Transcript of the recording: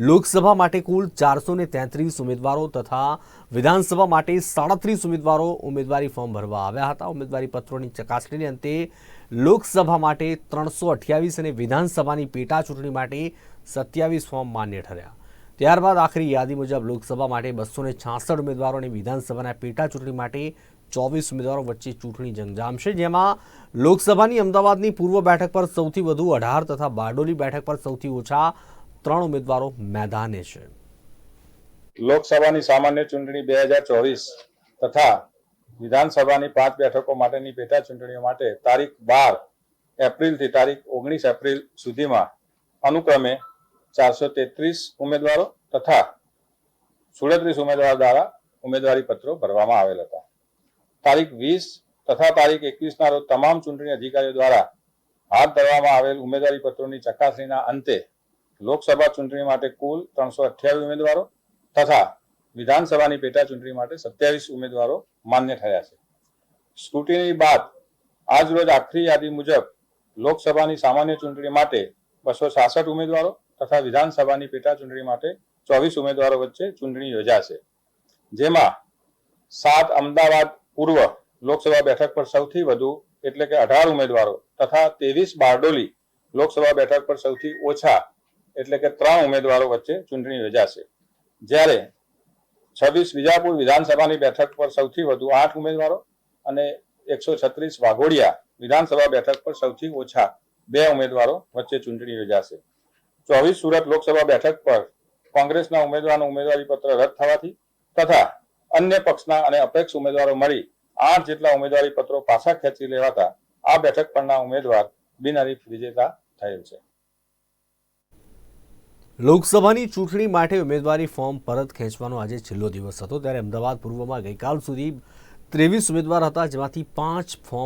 લોકસભા માટે કુલ ચારસો ને તેત્રીસ ઉમેદવારો તથા વિધાનસભા માટે સાડત્રીસ ઉમેદવારો ઉમેદવારી ફોર્મ ભરવા આવ્યા હતા. ઉમેદવારી પત્રોની ચકાસણીને અંતે લોકસભા માટે ત્રણસો અઠ્યાવીસ અને વિધાનસભાની પેટા ચૂંટણી માટે સત્યાવીસ ફોર્મ માન્ય ઠર્યા. ત્યારબાદ આખરી યાદી મુજબ લોકસભા માટે બસો છાસઠ ઉમેદવારો અને વિધાનસભાના પેટા ચૂંટણી માટે ચોવીસ ઉમેદવારો વચ્ચે ચૂંટણી જંગ જામશે જેમાં લોકસભાની અમદાવાદની પૂર્વ બેઠક પર સૌથી વધુ અઢાર તથા બારડોલી બેઠક પર સૌથી ઓછા ત્રણ ઉમેદવારો મેદાને છે. લોકસભાની સામાન્ય ચૂંટણી બે હજાર ચોવીસ તથા વિધાનસભાની પાંચ બેઠકો માટેની પેટા ચૂંટણીઓ માટે તારીખ બાર એપ્રિલથી તારીખ ઓગણીસ એપ્રિલ સુધીમાં અનુક્રમે ચારસો તેત્રીસ ઉમેદવારો તથા સુડત્રીસ ઉમેદવાર દ્વારા ઉમેદવારી પત્રો ભરવામાં આવેલ હતા. તારીખ વીસ તથા તારીખ એકવીસના રોજ તમામ ચૂંટણી અધિકારીઓ દ્વારા હાથ ધરવામાં આવેલ ઉમેદવારી પત્રોની ચકાસણીના અંતે લોકસભા ચૂંટણી માટે કુલ ત્રણસો અઠ્યાવીસ ઉમેદવારો તથા વિધાનસભાની પેટા ચૂંટણી માટે સત્યાવીસ ઉમેદવારો માન્ય થયા છે. સ્ક્રુટિની બાદ આજ રોજ આખરી યાદી મુજબ લોકસભાની સામાન્ય ચૂંટણી માટે બસો છાસઠ ઉમેદવારો તથા વિધાનસભાની પેટા ચૂંટણી માટે ચોવીસ ઉમેદવારો વચ્ચે ચૂંટણી યોજાશે. જેમાં સાત અમદાવાદ પૂર્વ લોકસભા બેઠક પર સૌથી વધુ એટલે કે અઢાર ઉમેદવારો તથા ત્રેવીસ બારડોલી લોકસભા બેઠક પર સૌથી ઓછા એટલે કે ત્રણ ઉમેદવારો વચ્ચે ચૂંટણી યોજાશે જ્યારે છવ્વીસ વિજાપુર વિધાનસભાની બેઠક પર સૌથી વધુ આઠ ઉમેદવારો અને એકસો છત્રીસ વાઘોડિયા વિધાનસભા બેઠક પર સૌથી ઓછા બે ઉમેદવારો વચ્ચે ચૂંટણી યોજાશે ચોવીસ સુરત લોકસભા બેઠક પર કોંગ્રેસના ઉમેદવારનું ઉમેદવારી પત્ર રદ થવાથી તથા અન્ય પક્ષના અને અપેક્ષ ઉમેદવારો મળી આઠ જેટલા ઉમેદવારી પત્રો પાછા ખેંચી લેવાતા આ બેઠક પરના ઉમેદવાર બિનહરીફ વિજેતા થયેલ છે. લોકસભાની ચૂંટણી માટે ઉમેદવારી ફોર્મ પરત ખેંચવાનો આજે છેલ્લો દિવસ હતો, ત્યારે અમદાવાદ પૂર્વમાં ગઈકાલ સુધી ત્રેવીસ ઉમેદવાર હતા, જેમાંથી પાંચ ફોર્મ